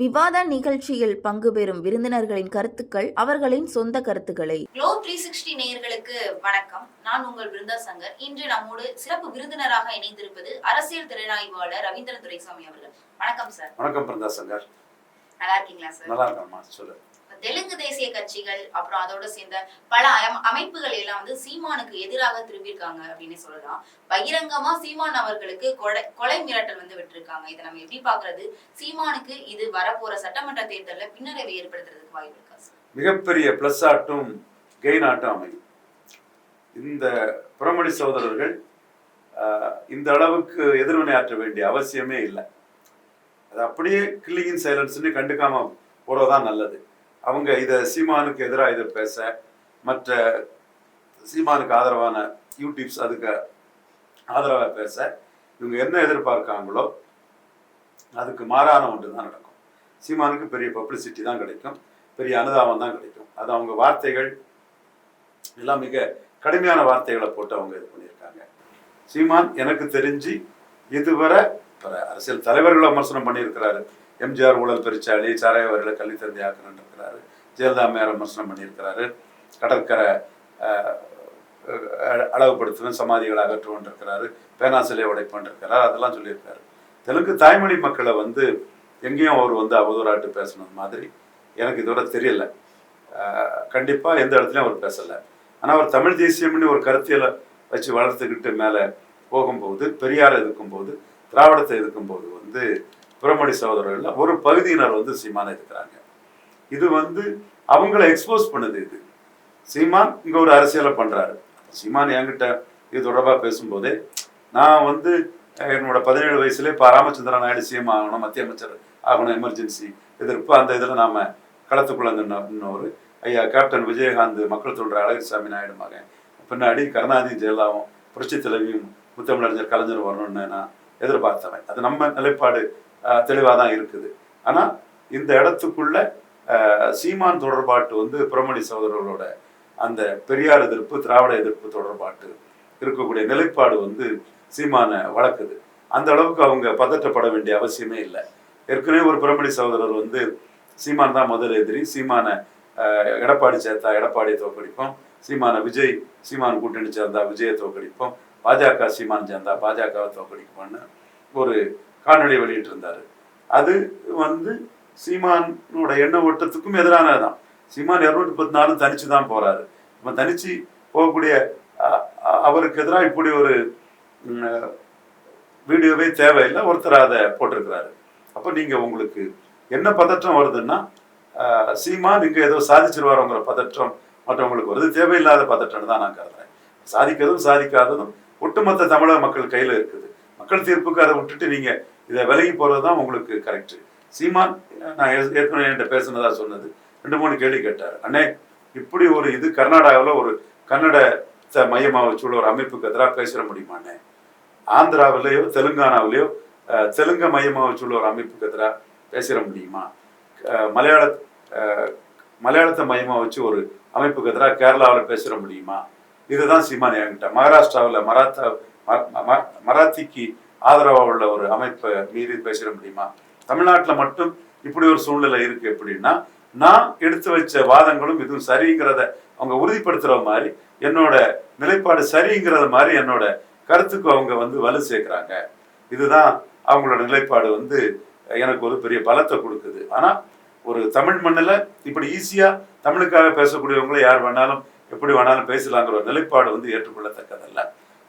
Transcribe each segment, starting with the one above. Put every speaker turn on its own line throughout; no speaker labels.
விவாத நிகழ்ச்சியில் பங்கு பெறும் விருந்தினர்களின் கருத்துக்கள் அவர்களின் சொந்த கருத்துக்களை.
க்ளோ த்ரீ சிக்ஸ்டி நேயர்களுக்கு வணக்கம். நான் உங்கள் பிருந்தா சங்கர். இன்று நம்மோடு சிறப்பு விருந்தினராக இணைந்திருப்பது அரசியல் திறனாய்வாளர் ரவீந்திரன் துரைசாமி அவர்கள். வணக்கம் சார்.
வணக்கம் பிரதா சங்கர்.
நல்லா இருக்கீங்களா சார்?
நல்லா இருக்கம்மா சொல்லு.
தெலுங்கு தேசிய கட்சிகள் அப்புறம் அதோட சேர்ந்த பல அமைப்புகள் எல்லாம் வந்து சீமானுக்கு எதிராக திரும்பியிருக்காங்க அப்படின்னு சொல்லலாம். பகிரங்கமா சீமான் அவர்களுக்கு கொலை கொலை மிரட்டல் வந்து விட்டிருக்காங்க. இதை நம்ம எப்படி பாக்குறது சீமானுக்கு இது வரப்போற சட்டமன்ற தேர்தலில் பின்னடைவை ஏற்படுத்துறதுக்கு வாய்ப்பு இருக்கா
மிகப்பெரிய ப்ளஸ் ஆட்டும் கெயின் ஆட்டும் அமையும். இந்த புறமொழி சகோதரர்கள் ஆஹ், இந்த அளவுக்கு எதிர்வினை ஆற்ற வேண்டிய அவசியமே இல்லை. அது அப்படியே கில்லிங்கின் சைலன்ஸ்னு கண்டுக்காம போறதுதான் நல்லது. அவங்க இதை சீமானுக்கு எதிராக இதை பேச மற்ற சீமானுக்கு ஆதரவான யூடியூப்ஸ் அதுக்கு ஆதரவாக பேச இவங்க என்ன எதிர்பார்க்காங்களோ அதுக்கு மாறான ஒன்று தான் நடக்கும். சீமானுக்கு பெரிய பப்ளிசிட்டி தான் கிடைக்கும் பெரிய அனுதாபம் தான் கிடைக்கும். அது அவங்க வார்த்தைகள் எல்லாம் மிக கடுமையான வார்த்தைகளை போட்டு அவங்க இது பண்ணியிருக்காங்க. சீமான் எனக்கு தெரிஞ்சு இதுவரை அரசியல் தலைவர்களை விமர்சனம் பண்ணியிருக்கிறாரு. எம்ஜிஆர் ஊழல் பெருச்சாளி சாராயவர்களை கல்வி தந்தை ஆக்கணுன்றிருக்கிறாரு ஜெயலலிதா மேல விமர்சனம் பண்ணியிருக்கிறாரு. கடற்கரை அஹ், சமாதிகளை அகற்றுவோன்றிருக்கிறாரு. பேனா சிலை அதெல்லாம் சொல்லியிருக்காரு. தெலுங்கு தாய்மொழி மக்களை வந்து எங்கேயும் அவர் வந்து அவதூறாட்டு பேசுனது மாதிரி எனக்கு இதோட தெரியல. கண்டிப்பாக எந்த இடத்துலையும் அவர் பேசலை. ஆனால் அவர் தமிழ் தேசியம்னு ஒரு கருத்தியலை வச்சு வளர்த்துக்கிட்டு மேலே போகும்போது பெரியாரை எதிர்க்கும்போது திராவிடத்தை எதிர்க்கும் போது வந்து பிரமணி சகோதரர்கள் ஒரு பகுதியினர் வந்து சீமானை இருக்கிறாங்க இது வந்து அவங்கள எக்ஸ்போஸ் பண்ணுது இது. சீமான் இங்க ஒரு அரசியலை பண்றாரு. சீமான் என்கிட்ட இது தொடர்பாக பேசும்போதே நான் வந்து என்னோட பதினேழு வயசுலேயே இப்போ ராமச்சந்திரன் நாயுடு சிஎம் ஆகணும் மத்திய அமைச்சர் ஆகணும் எமர்ஜென்சி எதிர்ப்பு. அந்த இதில் நாம களத்துக்குள்ள ஒரு ஐயா கேப்டன் விஜயகாந்த் மக்கள் தொழில் அழகிசாமி நாயுடு மகன். பின்னாடி கருணாநிதி ஜெயலலாவும் புரட்சி தலைவியும் முத்தமிழறிஞர் கலைஞர் வரணும்னு நான் எதிர்பார்த்தவன். அது நம்ம நிலைப்பாடு. தெளிவாக தான் இருக்குது. ஆனால் இந்த இடத்துக்குள்ள சீமான் தொடர்பாட்டு வந்து பிரமணி சகோதரர்களோட அந்த பெரியார் எதிர்ப்பு திராவிட எதிர்ப்பு தொடர்பாட்டு இருக்கக்கூடிய நிலைப்பாடு வந்து சீமானை வளர்க்குது. அந்த அளவுக்கு அவங்க பதற்றப்பட வேண்டிய அவசியமே இல்லை. ஏற்கனவே ஒரு பிரமணி சகோதரர் வந்து சீமான் தான் முதல் எதிரி சீமானை எடப்பாடி சேர்த்தா எடப்பாடியை தோற்கடிப்போம் சீமான விஜய் சீமான் கூட்டணி சேர்ந்தா விஜயை தோற்கடிப்போம் பாஜக சீமான் சேர்ந்தா பாஜகவை தோற்கடிப்போம்னு ஒரு காணொளி வெளியிட்டு இருந்தாரு அது வந்து சீமானோட எண்ண ஓட்டத்துக்கும் எதிரானதுதான். சீமான் இருநூற்றி பத்து நாளும் தனிச்சு தான் போறாரு. நம்ம தனிச்சு போகக்கூடிய அ- அவருக்கு எதிராக இப்படி ஒரு வீடியோவே தேவையில்லை. ஒருத்தர் அதை போட்டிருக்கிறாரு. அப்போ நீங்கள் உங்களுக்கு என்ன பதற்றம் வருதுன்னா சீமான் இங்கே ஏதோ சாதிச்சிருவாருங்கிற பதற்றம் மற்றவங்களுக்கு வருது. தேவையில்லாத பதற்றம்னு தான் நான் கருதுறேன். சாதிக்கிறதும் சாதிக்காததும் ஒட்டுமொத்த தமிழக மக்கள் கையில் இருக்குது. மக்கள் தீர்ப்புக்கு அதை விட்டுட்டு நீங்க இதை விலகி போறது தான் உங்களுக்கு கரெக்ட் சீமான் நான் ஏற்கனவே என்கிட்ட பேசுனதா சொன்னது. ரெண்டு மூணு கேள்வி கேட்டார். அண்ணே இப்படி ஒரு இது கர்நாடகாவில் ஒரு கன்னடத்தை மையமாக வச்சு உள்ள ஒரு அமைப்புக்கு எதிராக பேசிட முடியுமாண்ணே ஆந்திராவிலேயோ தெலுங்கானாவிலேயோ தெலுங்க மையமாக வச்சுள்ள ஒரு அமைப்புக்கு எதிராக பேசிட முடியுமா? மலையாள மலையாளத்தை மையமாக வச்சு ஒரு அமைப்புக்கு எதிராக கேரளாவில் பேசிட முடியுமா? இதுதான் சீமான் என்கிட்ட. மகாராஷ்டிராவில் மராத்தா ஜாதிக்கு ஆதரவாக உள்ள ஒரு அமைப்பை மீறி பேசிட முடியுமா? தமிழ்நாட்டில் மட்டும் இப்படி ஒரு சூழ்நிலை இருக்கு எப்படின்னா நான் எடுத்து வச்ச வாதங்களும் இதுவும் சரிங்கிறத அவங்க உறுதிப்படுத்துற மாதிரி என்னோட நிலைப்பாடு சரிங்கிறத மாதிரி என்னோட கருத்துக்கு அவங்க வந்து வலு சேர்க்குறாங்க. இதுதான் அவங்களோட நிலைப்பாடு வந்து எனக்கு ஒரு பெரிய பலத்தை கொடுக்குது. ஆனா ஒரு தமிழ் மண்ணில் இப்படி ஈஸியா தமிழுக்காக பேசக்கூடியவங்களை யார் வேணாலும் எப்படி வேணாலும் பேசலாங்கிற ஒரு நிலைப்பாடு வந்து ஏற்றுக்கொள்ளத்தக்கதல்ல.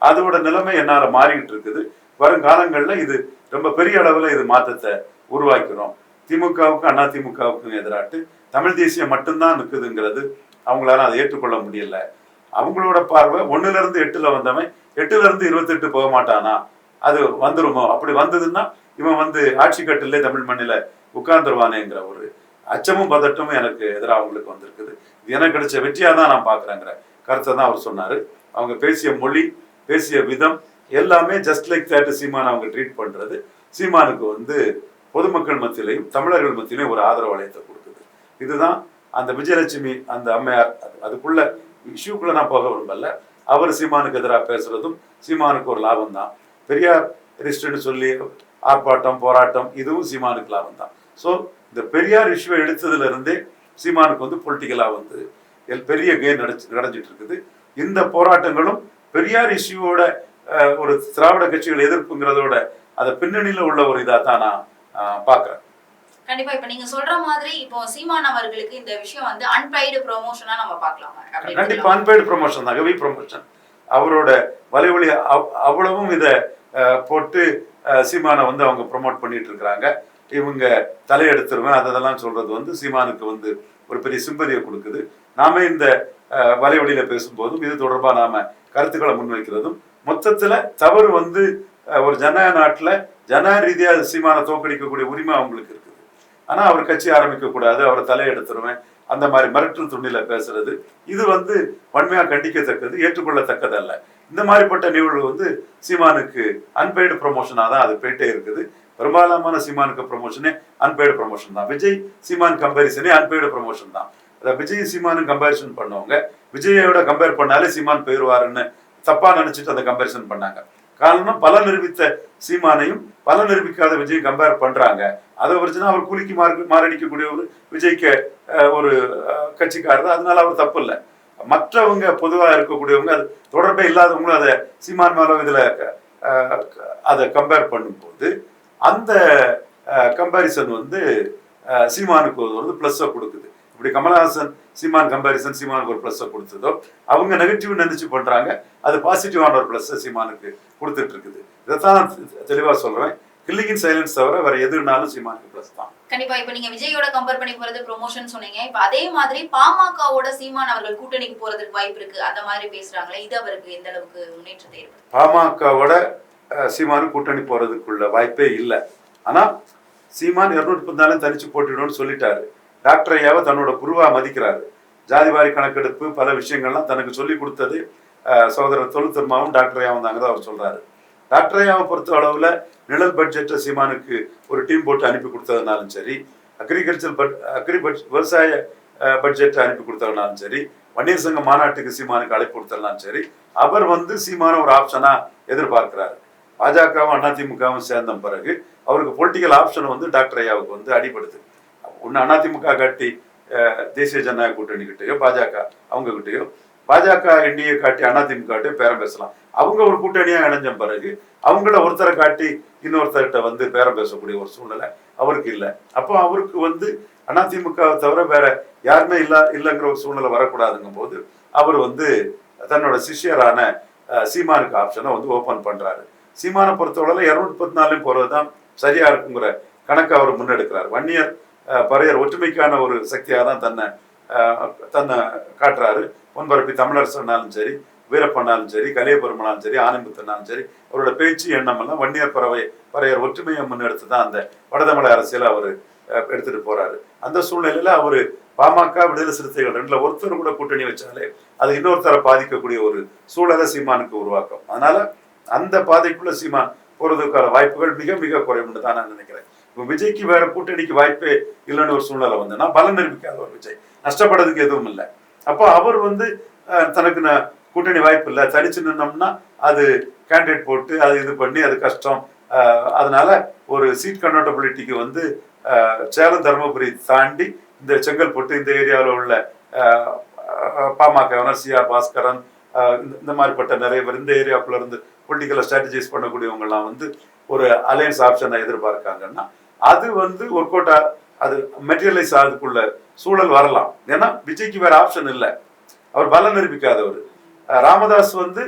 அதோட நிலைமை என்னால மாறிக்கிட்டு இருக்குது. வருங்காலங்கள்ல இது ரொம்ப பெரிய அளவுல இது மாற்றத்தை உருவாக்கிறோம். திமுகவுக்கும் அண்ணா திமுகவுக்கும் எதிராட்டு. தமிழ் தேசியம் மட்டும்தான் நிற்குதுங்கிறது அவங்களால அதை ஏற்றுக்கொள்ள முடியல. அவங்களோட பார்வை ஒன்னுல இருந்து எட்டுல வந்தவன் எட்டுல இருந்து இருபத்தெட்டு போக மாட்டானா? அது வந்துருமோ? அப்படி வந்ததுன்னா இவன் வந்து ஆட்சி கட்டிலே தமிழ் மண்ணில உட்கார்ந்துருவானேங்கிற ஒரு அச்சமும் பதட்டமும் எனக்கு எதிராக அவங்களுக்கு வந்திருக்குது. இது எனக்கு கிடைச்ச வெற்றியா தான் நான் பாக்குறேங்கிற கருத்தை தான் அவர் சொன்னாரு. அவங்க பேசிய மொழி பேசிய விதம் எல்லாமே ஜஸ்ட் லைக் தேட் சீமான் அவங்க ட்ரீட் பண்ணுறது சீமானுக்கு வந்து பொதுமக்கள் மத்தியிலையும் தமிழர்கள் மத்தியிலையும் ஒரு ஆதரவு வளையத்தை கொடுக்குது. இதுதான் அந்த விஜயலட்சுமி அந்த அம்மையார் அதுக்குள்ள இஷ்யூக்குள்ள நான் போக விரும்பல. அவர் சீமானுக்கு எதிராக பேசுறதும் சீமானுக்கு ஒரு லாபம் தான் பெரியார் ரிஸ்ட்னு சொல்லி ஆர்ப்பாட்டம் போராட்டம் இதுவும் சீமானுக்கு லாபம் தான் ஸோ இந்த பெரியார் இஷ்யூவை எடுத்ததுல இருந்தே சீமானுக்கு வந்து பொலிட்டிக்கலாக வந்து எல் பெரிய கேன் நடச்சு நடந்துட்டு இருக்குது. இந்த போராட்டங்களும் பெரியார் இஷ்யூவோட ஒரு திராவிட கட்சிகள் எதிர்ப்புங்கிறதோட அதை பின்னணியில உள்ள ஒரு இதா தான் நான் அஹ், பார்க்கிறேன்
கண்டிப்பா இப்ப நீங்க சொல்ற மாதிரி இப்போ சீமான் அவர்களுக்கு இந்த விஷயம் வந்து அன்பெய்டு ப்ரொமோஷனா நம்ம பார்க்கலாமா
கண்டிப்பா? அன்பெய்டு ப்ரொமோஷன் தான் ஹெவி ப்ரொமோஷன் அவரோட வலைவலி அவ்- அவ்வளவும் இதை போட்டு சீமானை வந்து அவங்க ப்ரொமோட் பண்ணிட்டு இருக்கிறாங்க. இவங்க தலையெடுத்துருவேன் அதெல்லாம் சொல்றது வந்து சீமானுக்கு வந்து ஒரு பெரிய சிம்பதியை கொடுக்குது. நாம இந்த அஹ், வலைவலியில பேசும்போதும் இது தொடர்பா நாம கருத்துக்களை முன்வைக்கிறதும் மொத்தத்துல தவறு வந்து ஒரு ஜனநாயக நாட்டில் ஜனநாயக ரீதியாக சீமானை தோக்கடிக்கக்கூடிய உரிமை அவங்களுக்கு இருக்குது. ஆனால் அவர் கட்சி ஆரம்பிக்க கூடாது அவரை தலையெடுத்துருவேன் அந்த மாதிரி மிரட்டல் துணியில பேசுறது இது வந்து வன்மையாக கண்டிக்கத்தக்கது ஏற்றுக்கொள்ளத்தக்கது அல்ல இந்த மாதிரிப்பட்ட நிகழ்வு வந்து சீமானுக்கு அன்பெய்டு ப்ரொமோஷனாக தான் அது போயிட்டே இருக்குது. பெரும்பாலான சீமானுக்கு ப்ரொமோஷனே அன்பெய்டு ப்ரொமோஷன் தான். விஜய் சீமான் கம்பேரிசனே அன்பெய்டு ப்ரொமோஷன் தான். அதை விஜய் சீமானும் கம்பேரிசன் பண்ணவங்க. விஜயோட கம்பேர் பண்ணாலே சீமான் போயிடுவாருன்னு தப்பா நினைச்சிட்டு அந்த கம்பேரிசன் பண்ணாங்க. காரணம் பல நிரூபித்த சீமானையும் பல நிரூபிக்காத விஜய் கம்பேர் பண்றாங்க. அதை வரைச்சுனா அவர் கூலிக்கு மாறு மாரடிக்கக்கூடிய ஒரு விஜய்க்கு ஒரு அஹ், கட்சிக்காரர். அதனால அவர் தப்பு இல்லை. மற்றவங்க பொதுவாக இருக்கக்கூடியவங்க அது தொடர்பே இல்லாதவங்களும் அதை சீமான் மேலே இதில் அதை கம்பேர் பண்ணும்போது அந்த கம்பேரிசன் வந்து சீமானுக்கு ஒரு வந்து ப்ளஸ்ஸை கொடுக்குது. இப்படி கமலஹாசன் சீமான் கம்பேரிசன் சீமானுக்கு ஒரு ப்ளஸ்ஸை கொடுத்ததோ அவங்க நெகட்டிவ் நினைச்சு பண்றாங்க. அது பாசிட்டிவான ஒரு ப்ளஸ்ஸை சீமானுக்கு கொடுத்துட்டு இருக்குது இதைத்தான் நான் தெளிவா சொல்றேன். கில்லிங் இன் சைலன்ஸ் தவிர வேற எதுனாலும் சீமானுக்கு ப்ளஸ் தான்.
கண்டிப்பா இப்ப நீங்க விஜயோட கம்பேர் பண்ணி போறது ப்ரொமோஷன் சொன்னீங்க. இப்ப அதே மாதிரி பாமகவோட சீமான் அவர்கள் கூட்டணிக்கு போறதுக்கு வாய்ப்பு இருக்கு. அந்த மாதிரி பேசுறாங்களே இது அவருக்கு எந்த அளவுக்கு முன்னேற்றத்தை ஏற்படுத்தும்
பாமகவோட அஹ், சீமானு கூட்டணி போறதுக்குள்ள வாய்ப்பே இல்லை. ஆனா சீமான் இருநூத்தி பதினாலும் தனிச்சு போட்டிடும்னு சொல்லிட்டாரு. டாக்டர் ஐயாவை தன்னோட குருவா மதிக்கிறாரு. ஜாதிவாரி கணக்கெடுப்பு பல விஷயங்கள்லாம் தனக்கு சொல்லி கொடுத்தது அஹ், சகோதரர் தொழுத்தம்மாவும் டாக்டர் ஐயாவும் தாங்க தான் அவர் சொல்றாரு. டாக்டர் ஐயாவை பொறுத்த அளவுல நிழல் பட்ஜெட்டை சீமானுக்கு ஒரு டீம் போட்டு அனுப்பி கொடுத்ததுனாலும் சரி அக்ரிகல்ச்சர் பட் அக்ரி பட்ஜ் விவசாய பட்ஜெட்டை அனுப்பி கொடுத்ததுனாலும் சரி வன்னியர் சங்க மாநாட்டுக்கு சீமானுக்கு அழைப்பு கொடுத்ததுனாலும் சரி அவர் வந்து சீமான ஒரு ஆப்ஷனா எதிர்பார்க்கிறாரு. பாஜகவும் அதிமுகவும் சேர்ந்த பிறகு அவருக்கு பொலிட்டிக்கல் ஆப்ஷன் வந்து டாக்டர் ஐயாவுக்கு வந்து அடிபடுது. ஒன்று அதிமுக காட்டி தேசிய ஜனநாயக கூட்டணி கிட்டயோ பாஜக அவங்க கிட்டயோ பாஜக என்டிஏ காட்டி அதிமுக பேரம் பேசலாம். அவங்க ஒரு கூட்டணியாக இணைஞ்ச பிறகு அவங்கள ஒருத்தரை காட்டி இன்னொருத்தர்கிட்ட வந்து பேரம் பேசக்கூடிய ஒரு சூழ்நிலை அவருக்கு இல்லை. அப்போ அவருக்கு வந்து அதிமுக தவிர வேற யாருமே இல்லை இல்லைங்கிற ஒரு சூழ்நிலை வரக்கூடாதுங்கும் போது அவர் வந்து தன்னோட சிஷ்யரான சீமானுக்கு ஆப்ஷனை வந்து ஓப்பன் பண்றாரு. சீமானை பொறுத்தவரை இரநூத்தி பத்தி நாலுலையும் போறது தான் சரியா இருக்குங்கிற கணக்கு அவர் முன்னெடுக்கிறார். வன்னியர் பறையர் ஒற்றுமைக்கான ஒரு சக்தியாக தான் தன்னை தன்னை காட்டுறாரு. பொன்பரப்பி தமிழரசனாலும் சரி வீரப்பனாலும் சரி கலியபெருமனாலும் சரி ஆனந்தத்தனாலும் சரி அவரோட பேச்சு எண்ணம் எல்லாம் வன்னியர் பறவை பறையர் ஒற்றுமையை முன்னெடுத்து தான் அந்த வடதமிழ அரசியல் அவர் எடுத்துட்டு போறாரு. அந்த சூழ்நிலையில அவர் பாமக விடுதலை சிறுத்தைகள் ரெண்டுல ஒருத்தர் கூட கூட்டணி வச்சாலே அது இன்னொருத்தரை பாதிக்கக்கூடிய ஒரு சூழலை சீமானுக்கு உருவாக்கும். அதனால அந்த பாதைக்குள்ள சீமான் போறதுக்கான வாய்ப்புகள் மிக மிக குறைவுன்னு தான் நான் நினைக்கிறேன். இப்போ விஜய்க்கு வேற கூட்டணிக்கு வாய்ப்பே இல்லைன்னு ஒரு சூழ்நிலை வந்ததுன்னா பலன் நிரூபிக்காத ஒரு விஜய். நஷ்டப்படுறதுக்கு எதுவும் இல்லை. அப்போ அவர் வந்து தனக்கு நான் கூட்டணி வாய்ப்பு இல்லை. தனிச்சு நின்னோம்னா அது கேண்டிடேட் போட்டு அது இது பண்ணி அது கஷ்டம். அதனால ஒரு சீட் கன்வெர்டபிலிட்டிக்கு வந்து சேலம் தருமபுரி தாண்டி இந்த செங்கல்பட்டு இந்த ஏரியாவில் உள்ள பாமக சி ஆர் பாஸ்கரன் இந்த- இந்த மாதிரிப்பட்ட நிறைய பேர் இந்த ஏரியாக்குள்ள இருந்து பொலிட்டிக்கலாக ஸ்ட்ராட்டஜைஸ் பண்ணக்கூடியவங்கலாம் வந்து ஒரு அலையன்ஸ் ஆப்ஷனை எதிர்பார்க்காங்கன்னா அது வந்து ஒர்க் அவுட் அது மெட்டீரியலைஸ் ஆகிறதுக்குள்ள சூழல் வரலாம். ஏன்னா விஜய்க்கு வேற ஆப்ஷன் இல்லை. அவர் பல நிரூபிக்காதவர். ராமதாஸ் வந்து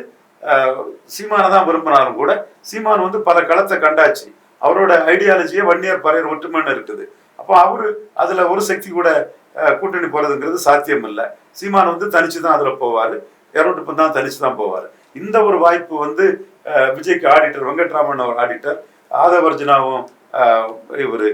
சீமானை தான் விரும்பினாலும் கூட சீமான் வந்து பல களத்தை கண்டாச்சு. அவரோட ஐடியாலஜியே வன்னியர் பறையர் ஒற்றுமைன்னு இருக்குது. அப்போ அவரு அதுல ஒரு சக்தி கூட கூட்டணி போறதுங்கிறது சாத்தியம் இல்லை. சீமான் வந்து தனிச்சு தான் அதுல போவாரு. இரநூத்தி தான் தனிச்சு தான் போவார். இந்த ஒரு வாய்ப்பு வந்து விஜய்க்கு ஆடிட்டர் வெங்கட்ராமன் அவர் ஆடிட்டர் ஆதவர்ஜனாவும் இவர்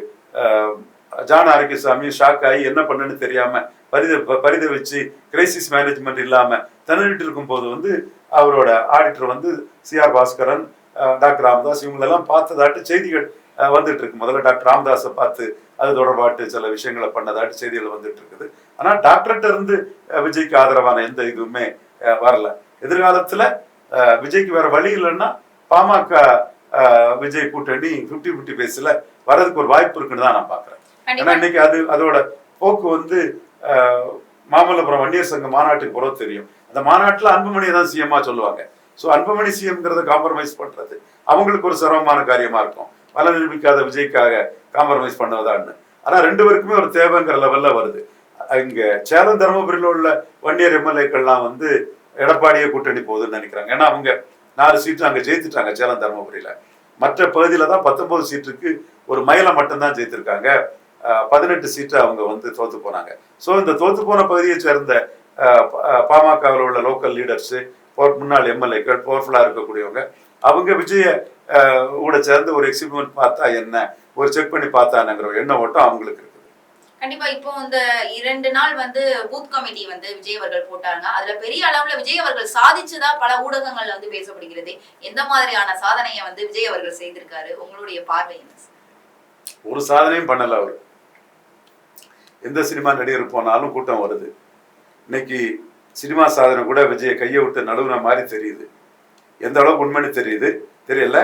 ஜான் ஆரோக்கியசாமி ஷாக் ஆகி என்ன பண்ணுன்னு தெரியாம பரித ப- பரிதவிச்சு கிரைசிஸ் மேனேஜ்மெண்ட் இல்லாம திணறிட்டு இருக்கும் போது வந்து அவரோட ஆடிட்டர் வந்து சிஆர் பாஸ்கரன் டாக்டர் ராமதாஸ் இவங்களெல்லாம் பார்த்ததாட்டு செய்திகள் வந்துட்டு இருக்கு. முதல்ல டாக்டர் ராமதாஸை பார்த்து அது தொடர்பாட்டு சில விஷயங்களை பண்ணதாட்டு செய்திகள் வந்துட்டு இருக்குது. ஆனா டாக்டர்கிட்ட இருந்து விஜய்க்கு ஆதரவான எந்த இதுவுமே வரல. எதிர்காலத்துல விஜய்க்கு வேற வழி இல்லைன்னா பாமக விஜய் கூட்டணி 50 50 பேஸ்ல வர்றதுக்கு ஒரு வாய்ப்பு இருக்குன்னு தான் நான் பாக்குறேன் ஏன்னா இன்னைக்கு அது அதோட போக்கு வந்து மாமல்லபுரம் வன்னியர் சங்க மாநாட்டுக்கு போறது தெரியும். அந்த மாநாட்டுல அன்புமணியை தான் சிஎம்மா சொல்லுவாங்க. ஸோ அன்புமணி சிஎம்ங்கிறத காம்ப்ரமைஸ் பண்றது அவங்களுக்கு ஒரு சிரமமான காரியமா இருக்கும். பல நிரூபிக்காத விஜய்க்காக காம்ப்ரமைஸ் பண்ணுவதான்னு. ஆனா ரெண்டு பேருக்குமே ஒரு தேவைங்கிற லெவல்ல வருது. இங்க சேலம் தருமபுரியில உள்ள வன்னியர் எம்எல்ஏக்கள்லாம் வந்து எடப்பாடியே கூட்டணி போகுதுன்னு நினைக்கிறாங்க. ஏன்னா அவங்க நாலு சீட்டு அங்கே ஜெயித்துட்டாங்க சேலம் தருமபுரியில். மற்ற பகுதியில் தான் பத்தொன்பது சீட்டுக்கு ஒரு மயிலை மட்டும்தான் ஜெயித்திருக்காங்க. பதினெட்டு சீட்டு அவங்க வந்து தோத்து போனாங்க. ஸோ இந்த தோத்து போன பகுதியை சேர்ந்த பாமகவில் உள்ள லோக்கல் லீடர்ஸு முன்னாள் எம்எல்ஏக்கள் பவர்ஃபுல்லாக இருக்கக்கூடியவங்க அவங்க விஜய கூட சேர்ந்து ஒரு எக்ஸிபிமெண்ட் பார்த்தா என்ன ஒரு செக் பண்ணி பார்த்தானுங்கிற ஒரு எண்ண ஓட்டம் அவங்களுக்கு
கண்டிப்பா இப்போ இந்த இரண்டு நாள் வந்து பூத் கமிட்டி வந்து விஜய் அவர்கள் போட்டாங்க அதுல பெரிய அளவுல விஜய் அவர்கள் சாதிச்சதா பல ஊடகங்கள்ல வந்து பேசப்படுகிறது. எந்த மாதிரியான சாதனையை வந்து விஜய் அவர்கள் செய்திருக்காரு? உங்களுடைய பார்வை
ஒரு சாதனையும் பண்ணல அவர். எந்த சினிமா நடிகர் போனாலும் கூட்டம் வருது. இன்னைக்கு சினிமா சாதனை கூட விஜய கையை விட்டு நடுவுன மாதிரி தெரியுது. எந்த அளவுக்கு உண்மைன்னு தெரியுது? தெரியல.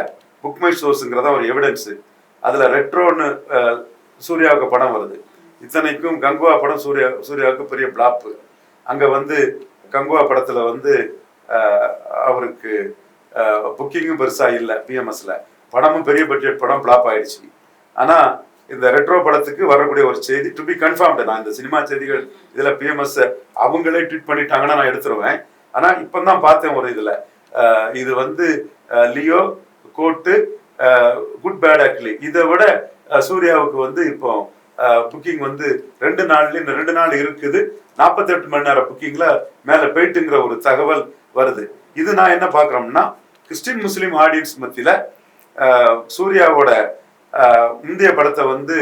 புக்மை ஷோஸுங்கிறத ஒரு எவிடன்ஸு அதில் ரெட்ரோன்னு சூர்யாவுக்கு படம் வருது. இத்தனைக்கும் கங்குவா படம் சூர்யா சூர்யாவுக்கு பெரிய பிளாப்பு அங்கே வந்து கங்குவா படத்தில் வந்து அவருக்கு புக்கிங்கும் பெருசாக இல்லை பிஎம்எஸில் படமும் பெரிய பட்ஜெட் படம் பிளாப் ஆயிடுச்சு. ஆனால் இந்த ரெட்ரோ படத்துக்கு வரக்கூடிய ஒரு செய்தி டு பி கன்ஃபார்ம்டு நான் இந்த சினிமா செய்திகள் இதில் பிஎம்எஸ் அவங்களே ட்வீட் பண்ணிட்டாங்கன்னா நான் எடுத்துருவேன். ஆனால் இப்போ தான் பார்த்தேன் ஒரு இதில். இது வந்து லியோ கோட்டு குட் பேட் ஆக்லி இதை விட சூர்யாவுக்கு வந்து இப்போ புக்கிங் வந்து ரெண்டு நாள்ல இந்த ரெண்டு நாள் இருக்குது. நாற்பத்தெட்டு மணி நேரம் புக்கிங்ல மேல போயிட்டுங்கிற ஒரு தகவல் வருது. இது நான் என்ன பார்க்குறோம்னா கிறிஸ்டின் முஸ்லீம் ஆடியன்ஸ் மத்தியில சூர்யாவோட இந்திய படத்தை வந்து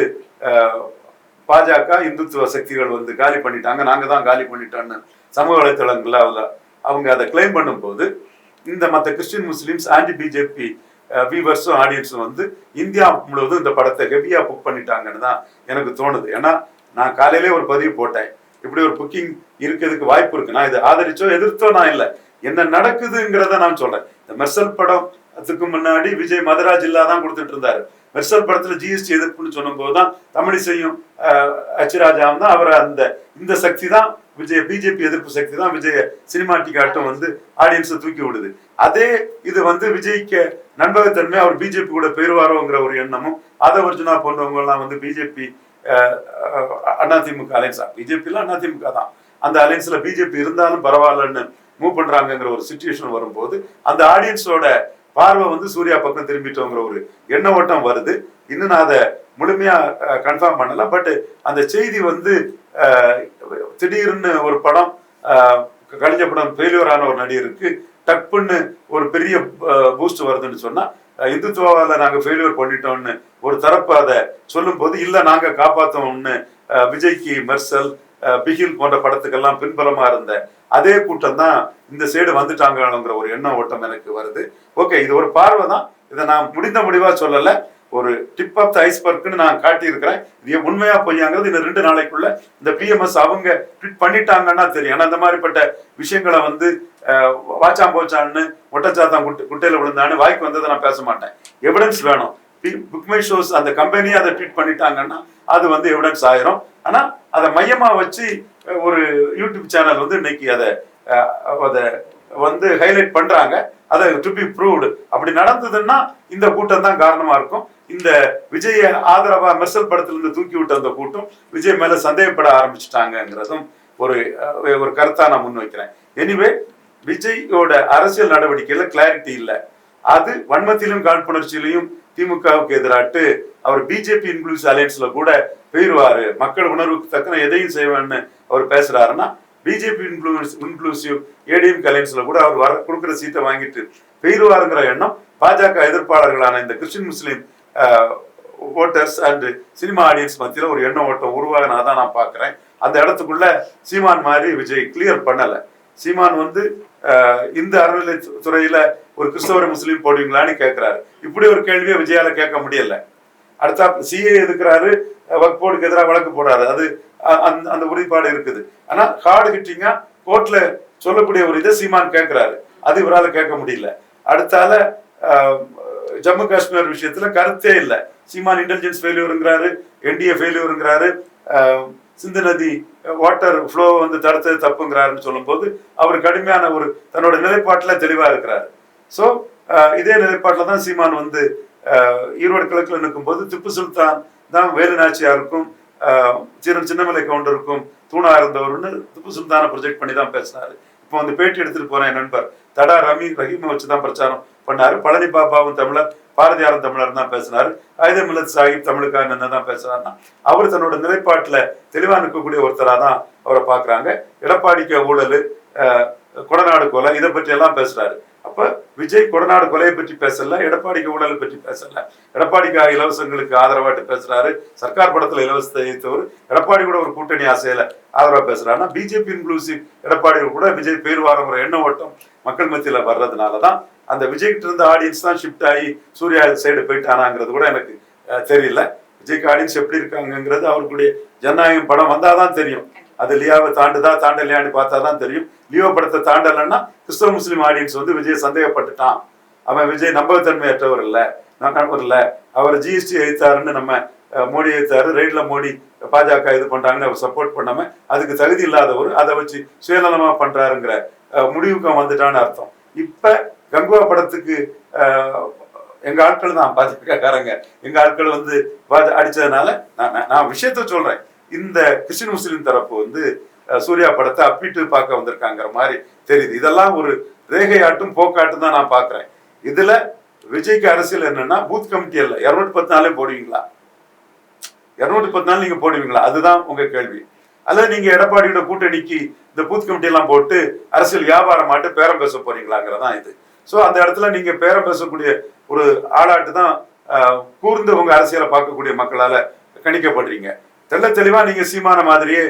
பாஜக இந்துத்துவ சக்திகள் வந்து காலி பண்ணிட்டாங்க. நாங்க தான் காலி பண்ணிட்டோம்னு சமூக வலைத்தளங்கள்ல அவங்க அதை கிளைம் பண்ணும்போது இந்த மற்ற கிறிஸ்டின் முஸ்லீம்ஸ் ஆன்டி பிஜேபி வியூவர்ஸும் ஆடியன்ஸும் வந்து இந்தியா முழுவதும் இந்த படத்தை ஹெவியாக புக் பண்ணிட்டாங்கன்னு தான் எனக்கு தோணுது. ஏன்னா நான் காலையிலே ஒரு பதிவு போட்டேன். இப்படி ஒரு புக்கிங் இருக்கிறதுக்கு வாய்ப்பு இருக்கு நான் இதை ஆதரிச்சோ எதிர்த்தோ நான் இல்லை. என்ன நடக்குதுங்கிறத நான் சொல்றேன். இந்த மெர்சல் படம் அதுக்கு முன்னாடி விஜய் மதுரா ஜில்லா தான் கொடுத்துட்டு இருந்தாரு. மெர்சல் படத்துல ஜிஎஸ்டி எதிர்ப்புன்னு சொன்னபோது தான் தமிழிசையும் அச்சுராஜாவும் தான் அவர் அந்த இந்த சக்தி தான் விஜய் பிஜேபி எதிர்ப்பு சக்தி தான் விஜய சினிமாட்டிக்காட்டும் வந்து ஆடியன்ஸை தூக்கி விடுது. அதே இது வந்து விஜய்க்கு நண்பகத்தன்மை அவர் பிஜேபி கூட பெறுவாரோங்கிற ஒரு எண்ணமும் அதை ஒரிஜினா போன்றவங்க எல்லாம் வந்து பிஜேபி அதிமுக அலைன்ஸா பிஜேபிலாம் அதிமுக தான். அந்த அலைன்ஸ்ல பிஜேபி இருந்தாலும் பரவாயில்லன்னு மூவ் பண்றாங்கங்கிற ஒரு சுச்சுவேஷன் வரும்போது அந்த ஆடியன்ஸோட பார்வை வந்து சூர்யா பக்கம் திரும்பிட்டோங்கிற ஒரு எண்ண ஓட்டம் வருது. இன்னும் நான் அதை முழுமையா கன்ஃபார்ம் பண்ணல. பட் அந்த செய்தி வந்து திடீர்னு ஒரு படம் கழிஞ்ச படம் ஃபெயிலியர் ஆன ஒரு நடிகருக்கு டப்புன்னு ஒரு பெரிய பூஸ்ட் வருதுன்னு சொன்னா இந்துத்துவாவில் நாங்கள் நாங்க ஃபெயிலியர் பண்ணிட்டோம்னு ஒரு தரப்பு அதை சொல்லும்போது இல்ல நாங்க காப்பாத்தோம்னு அஹ், விஜய்க்கு மெர்சல் அஹ், பிகில் போன்ற படத்துக்கெல்லாம் பின்பலமா இருந்த அதே கூட்டம் தான் இந்த சைடு வந்துட்டாங்கிற ஒரு எண்ணம் ஓட்டம் எனக்கு வருது. ஓகே இது ஒரு பார்வை தான் இதை நான் முடிந்த முடிவா சொல்லல. ஒரு டிப் ஆஃப் த ஐஸ்பர்க்னு நான் காட்டியிருக்கிறேன். இது உண்மையா பொய்யாங்கிறது இந்த ரெண்டு நாளைக்குள்ள இந்த பிஎம்எஸ் அவங்க ட்விட் பண்ணிட்டாங்கன்னா தெரியும். ஏன்னா இந்த மாதிரிப்பட்ட விஷயங்களை வந்து வாச்சாம் போச்சான்னு ஒட்டச்சாத்தான் குட்டை குட்டையில விழுந்தான்னு வாய்க்கு வந்ததை நான் பேச மாட்டேன். எவிடன்ஸ் வேணும். புக் மை ஷோஸ் அந்த கம்பெனியே அதை ட்வீட் பண்ணிட்டாங்கன்னா அது வந்து எவிடன்ஸ் ஆயிரும். ஆனால் அதை மையமாக வச்சு ஒரு யூடியூப் சேனல் வந்து இன்னைக்கு அதை அதை வந்து ஹைலைட் பண்றாங்க. அதை டு பி ப்ரூவ்டு அப்படி நடந்ததுன்னா இந்த கூட்டம் தான் காரணமாக இருக்கும். இந்த விஜய ஆதரவா மெர்சல் படத்திலிருந்து தூக்கி விட்ட அந்த கூட்டம் விஜய் மேல சந்தேகப்பட ஆரம்பிச்சிட்டாங்கிறதும் ஒரு ஒரு கருத்தா நான் முன்வைக்கிறேன் எனிவே விஜயோட அரசியல் நடவடிக்கையில கிளாரிட்டி இல்லை. அது வன்மத்திலும் காழ்ப்புணர்ச்சியிலையும் திமுகவுக்கு எதிராட்டு அவர் பிஜேபி இன்க்ளூசிவ் அலையன்ஸ்ல கூட போயிடுவாரு மக்கள் உணர்வுக்கு தக்கன எதையும் செய்வேன்னு அவர் பேசுறாருன்னா பிஜேபி இன்க்ளூஸ் இன்க்ளூசிவ் ஏடிஎம் அலையன்ஸ்ல கூட அவர் வர கொடுக்குற சீட்டை வாங்கிட்டு போயிடுவாருங்கிற எண்ணம் பாஜக எதிர்ப்பாளர்களான இந்த Christian Muslim voters and cinema audience மத்தியில ஒரு எண்ண ஓட்டம் உருவாகினதான் நான் பார்க்குறேன். அந்த இடத்துக்குள்ள சீமான் மாதிரி விஜய் கிளியர் பண்ணல. சீமான் வந்து இந்த அறநிலை துறையில ஒரு கிறிஸ்தவரை முஸ்லீம் போடுவீங்களான்னு கேட்கிறாரு இப்படி ஒரு கேள்வியை விஜயால கேட்க முடியல. அடுத்தா சிஏ எதுக்குறாரு? வக்போர்டுக்கு எதிராக வழக்கு போடுறாரு. அது அந்த அந்த உறுதிப்பாடு இருக்குது. ஆனா ஹார்டு ஹிட்டிங்கா கோர்ட்ல சொல்லக்கூடிய ஒரு இதை சீமான் கேட்கிறாரு அது இவரால் கேட்க முடியல. அடுத்தால ஜம்மு காஷ்மீர் விஷயத்துல கருத்தே இல்லை. சீமான் இன்டெலிஜென்ஸ் ஃபெயிலியூருங்கிறாரு என்டிஏ ஃபெயிலியூருங்கிறாரு சிந்து நதி வாட்டர் ஃப்ளோ வந்து தடுத்தது தப்புங்கிறாருன்னு சொல்லும்போது அவர் கடுமையான ஒரு தன்னோட நிலைப்பாட்டில் தெளிவா இருக்கிறாரு. ஸோ இதே நிலைப்பாட்டில் தான் சீமான் வந்து அஹ், ஈரோடு கிழக்கில் நிற்கும்போது திப்பு சுல்தான் தான் வேலு நாச்சியாருக்கும் சின்ன சின்னமலை கவுண்டருக்கும் தூணா இருந்தவர்னு திப்பு சுல்தானை ப்ரொஜெக்ட் பண்ணி தான் பேசினார். இப்போ வந்து பேட்டி எடுத்துட்டு போகிறேன் என் நண்பர் தடா ரமி ரஹீமை வச்சு தான் பிரச்சாரம் பண்ணாரு. பழனி பாபாவும் தமிழர் பாரதியாரும் தமிழர் தான் பேசினாரு. ஐதமில்லத் சாஹிப் தமிழுக்காக நின்று தான் பேசுறாருன்னா அவர் தன்னோட நிலைப்பாட்டுல தெளிவா நிற்கக்கூடிய ஒருத்தராக தான் அவரை பார்க்குறாங்க. எடப்பாடிக்கு ஊழல் அஹ், கொடநாடு கொலை இதை பற்றியெல்லாம் பேசுறாரு. அப்ப விஜய் கொடநாடு கொலையை பற்றி பேசல எடப்பாடிக்கு ஊழலை பற்றி பேசல. எடப்பாடிக்கு இலவசங்களுக்கு ஆதரவாட்டு பேசுறாரு. சர்க்கார் படத்துல இலவசத்தை தவிர எடப்பாடி கூட ஒரு கூட்டணி ஆசையில ஆதரவா பேசுறாருன்னா பிஜேபி இன்க்ளூசிவ் எடப்பாடி கூட விஜய் பேர் வாரங்கிற எண்ண ஓட்டம் மக்கள் மத்தியில வர்றதுனாலதான் அந்த விஜய்கிட்ட இருந்த ஆடியன்ஸ் தான் ஷிஃப்ட் ஆகி சூர்யா சைடு போயிட்டானாங்கிறது கூட எனக்கு தெரியல. விஜய்க்கு ஆடியன்ஸ் எப்படி இருக்காங்கங்கிறது அவர்களுடைய ஜனநாயகம் படம் வந்தாதான் தெரியும். அது லியாவை தாண்டுதா தாண்டலையான்னு பார்த்தா தான் தெரியும். லியோ படத்தை தாண்டலைன்னா கிறிஸ்தவ முஸ்லீம் ஆடியன்ஸ் வந்து விஜய் சந்தேகப்பட்டுட்டான். அவன் விஜய் நம்பகத்தன்மையற்றவர் இல்ல நம்பர் இல்ல. அவர் ஜிஎஸ்டி எழுத்தாருன்னு நம்ம மோடி எழுத்தாரு ரெய்டில் மோடி பாஜக இது பண்ணுறாங்கன்னு அவர் சப்போர்ட் பண்ணாம அதுக்கு தகுதி இல்லாதவர் அதை வச்சு சுயநலமாக பண்றாருங்கிற முடிவுக்கு வந்துட்டான்னு அர்த்தம். இப்ப கங்குவா படத்துக்கு எங்க ஆட்கள் தான் பாஜகக்காரங்க. எங்க ஆட்கள் வந்து அடிச்சதுனால நான் நான்- நான் விஷயத்த சொல்றேன். இந்த கிறிஸ்டின் முஸ்லீம் தரப்பு வந்து சூர்யா படத்தை அப்பிட்டு பார்க்க வந்திருக்காங்கிற மாதிரி தெரியுது. இதெல்லாம் ஒரு ரேகையாட்டும் போக்காட்டும் தான் நான் பாக்குறேன் இதுல விஜய்க்கு அரசியல் என்னன்னா பூத் கமிட்டி அல்ல. இருநூத்தி பத்து நாளே போடுவீங்களா? இருநூத்தி பத்து நாள் நீங்க போடுவீங்களா? அதுதான் உங்க கேள்வி. அல்லது நீங்க எடப்பாடியோட கூட்டணிக்கு இந்த பூத் கமிட்டி எல்லாம் போட்டு அரசியல் வியாபாரம் ஆட்டு பேரம் பேச போறீங்களாங்கிறதான் இது. சோ அந்த இடத்துல நீங்க பேரம் பேசக்கூடிய ஒரு ஆளாட்டு தான் ஆஹ், கூர்ந்து உங்க அரசியலை பார்க்கக்கூடிய மக்களால கணிக்கப்படுறீங்க. தெள்ள தெளிவா நீங்க சீமான மாதிரியே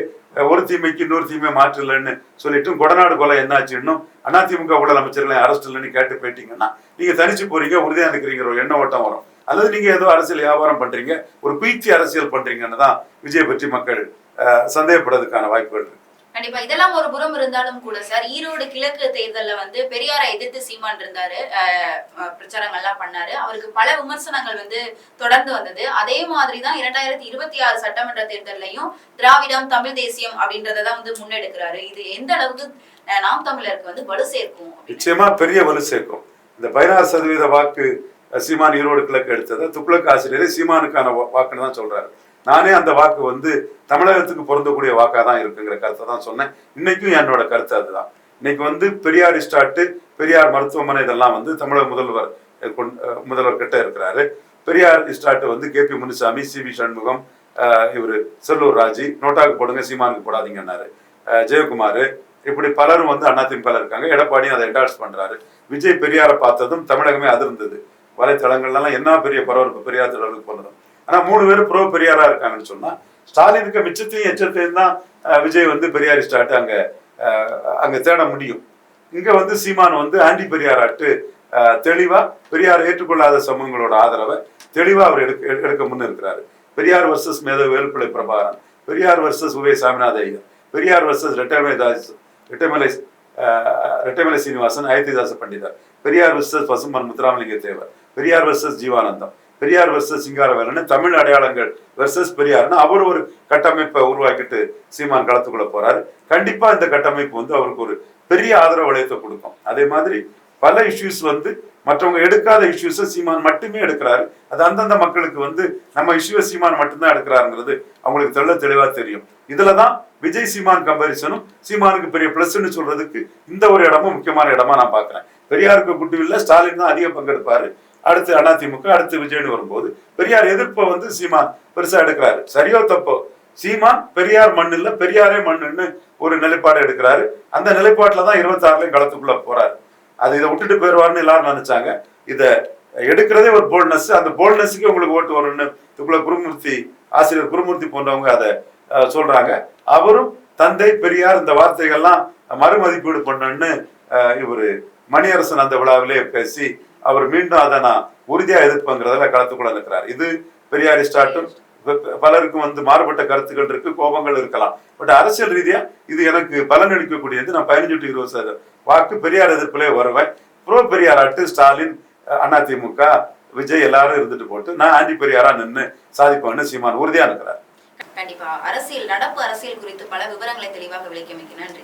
ஒரு தீமைக்கு இன்னொரு தீமை மாற்றலன்னு சொல்லிட்டு கொடநாடு கொலை என்னாச்சு இன்னும் அதிமுக ஊழல் அமைச்சர்களை அரெஸ்ட் இல்லைன்னு கேட்டு போயிட்டீங்கன்னா நீங்க தனிச்சு போறீங்க உறுதியா இருக்கிறீங்க ஒரு எண்ண ஓட்டம் வரும். அல்லது நீங்க ஏதோ அரசியல் வியாபாரம் பண்றீங்க ஒரு பீச்சி அரசியல் பண்றீங்கன்னு தான் விஜய் பற்றி மக்கள் சந்தேகப்படுறதுக்கான வாய்ப்புகள் இருக்கு.
கண்டிப்பா. இதெல்லாம் ஒரு புறம் இருந்தாலும் கூட சார் ஈரோடு கிழக்கு தேர்தல்ல வந்து பெரியாரை எதிர்த்து சீமான் இருந்தாரு. பிரச்சாரங்கள் எல்லாம் பிரச்சாரங்கள்லாம் பண்ணாரு. அவருக்கு பல விமர்சனங்கள் வந்து தொடர்ந்து வந்தது. அதே மாதிரி தான் இரண்டாயிரத்தி இருபத்தி ஆறு சட்டமன்ற தேர்தலையும் திராவிடம் தமிழ் தேசியம் அப்படின்றத தான் வந்து முன்னெடுக்கிறாரு. இது எந்த அளவுக்கு நாம் தமிழருக்கு வந்து வலு சேர்க்கும்
நிச்சயமா பெரிய வலு சேர்க்கும். இந்த பதினாறு சதவீத வாக்கு சீமான் ஈரோடு கிழக்கு எடுத்ததை. துக்ளக் ஆசிரியரை சீமானுக்கான வாக்குன்னு தான் சொல்றாரு. நானே அந்த வாக்கு வந்து தமிழகத்துக்கு பொருந்தக்கூடிய வாக்காக தான் இருக்குங்கிற கருத்தை தான் சொன்னேன். இன்னைக்கும் என்னோட கருத்து அதுதான். இன்னைக்கு வந்து பெரியார் ஸ்டார்ட்டு பெரியார் மருத்துவமனை இதெல்லாம் வந்து தமிழக முதல்வர் முதல்வர் கிட்ட இருக்கிறாரு. பெரியார் ஸ்டார்ட் வந்து K P Munusamy C V Shanmugam இவர் செல்லூர் ராஜி நோட்டாக்கு போடுங்க சீமானுக்கு போடாதீங்கன்னாரு. அஹ், ஜெயக்குமார் இப்படி பலரும் வந்து அதிமுக இருக்காங்க. எடப்பாடியும் அதை என்டார்ஸ் பண்றாரு. விஜய் பெரியாரை பார்த்ததும் தமிழகமே அதிர்ந்தது. வலைத்தளங்கள்லாம் என்ன பெரிய பரபரப்பு பெரியார் தொடர்பு போனதும். ஆனா மூணு பேரும் ப்ரோ பெரியாரா இருக்காங்கன்னு சொன்னா ஸ்டாலினுக்கு மிச்சத்தையும் எச்சத்தையும் தான் விஜய் வந்து பெரியார் ஸ்டார்ட் அங்க அஹ், அங்க தேட முடியும். இங்க வந்து சீமான் வந்து ஆண்டி பெரியாராட்டு அஹ், தெளிவா பெரியார் ஏற்றுக்கொள்ளாத சமூகங்களோட ஆதரவை தெளிவா அவர் எடுக்க எடுக்க முன்னிருக்கிறாரு Periyar versus மேதவ Velupillai Prabhakaran Periyar versus U Ve Saminatha Iyer Periyar versus Rettamalai Das Rettamalai Rettamalai Srinivasan Iyothee Thass Pandithar Periyar versus Pasumpon Muthuramalinga Thevar Periyar versus Jeevanandam. Periyar versus சிங்காரவேலன்னு Tamil அடையாளங்கள் வெர்சஸ் பெரியார்னு அவர் ஒரு கட்டமைப்பை உருவாக்கிட்டு சீமான் களத்துக்குள்ள போறாரு. கண்டிப்பா இந்த கட்டமைப்பு வந்து அவருக்கு ஒரு பெரிய ஆதரவு வளையத்தை கொடுக்கும். அதே மாதிரி பல இஷ்யூஸ் வந்து மற்றவங்க எடுக்காத இஷ்யூஸை சீமான் மட்டுமே எடுக்கிறாரு. அது அந்தந்த மக்களுக்கு வந்து நம்ம இஷ்யூவை சீமான் மட்டும்தான் எடுக்கிறாருங்கிறது அவங்களுக்கு தெள்ள தெளிவா தெரியும். இதுலதான் விஜய் சீமான் கம்பாரிசனும் சீமானுக்கு பெரிய பிளஸ்ன்னு சொல்றதுக்கு இந்த ஒரு இடமும் முக்கியமான இடமா நான் பாக்குறேன் பெரியாருக்கு குட்டுவில்ல ஸ்டாலின் தான் அதிக பங்கெடுப்பாரு. அடுத்து அதிமுக அடுத்து விஜய்னு வரும்போது பெரியார் எதிர்ப்பை வந்து சீமான் பெருசா எடுக்கிறாரு. சரியோ தப்போ? சீமான் பெரியார் மண் இல்ல பெரியாரே மண்ணுன்னு ஒரு நிலைப்பாடு எடுக்கிறாரு. அந்த நிலைப்பாட்டுல தான் இருபத்தாறுலயும் களத்துக்குள்ள போறாரு. அது இதை விட்டுட்டு போயிடுவார்னு எல்லாரும் நினைச்சாங்க. இதை எடுக்கிறதே ஒரு போல்ட்னஸ் அந்த போல்ட்னஸுக்கு உங்களுக்கு ஓட்டு வரும்னு இதுக்குள்ள குருமூர்த்தி ஆசிரியர் குருமூர்த்தி போன்றவங்க அதை சொல்றாங்க. அவரும் தந்தை பெரியார் இந்த வார்த்தைகள்லாம் மறுமதிப்பீடு பண்ணணும்னு இவர் மணியரசன் அந்த விழாவிலே பேசி அவர் மீண்டும் அதை நான் உறுதியா எதிர்ப்புங்கிறதுல களத்துக்குள்ள நிற்கிறார் இது பெரியார் ஸ்டார்ட்டும் பலருக்கும் வந்து மாறுபட்ட கருத்துக்கள் இருக்கு கோபங்கள் இருக்கலாம். பட் அரசியல் ரீதியா இது எனக்கு பலன் அளிக்கக்கூடியது நான் பதினஞ்சு டு இருபது சதவீதம் வாக்கு பெரியார் எதிர்ப்பிலே வருவேன். ப்ரோ பெரியார் அட்டு ஸ்டாலின் அதிமுக விஜய் எல்லாரும் இருந்துட்டு போட்டு நான் ஆண்டி பெரியாரா நின்று சாதிப்பேன்னு சீமான் உறுதியா இருக்கிறார்
கண்டிப்பா. அரசியல் நடப்பு அரசியல் குறித்து பல விவரங்களை தெளிவாக விளக்கியமைக்கு
நன்றி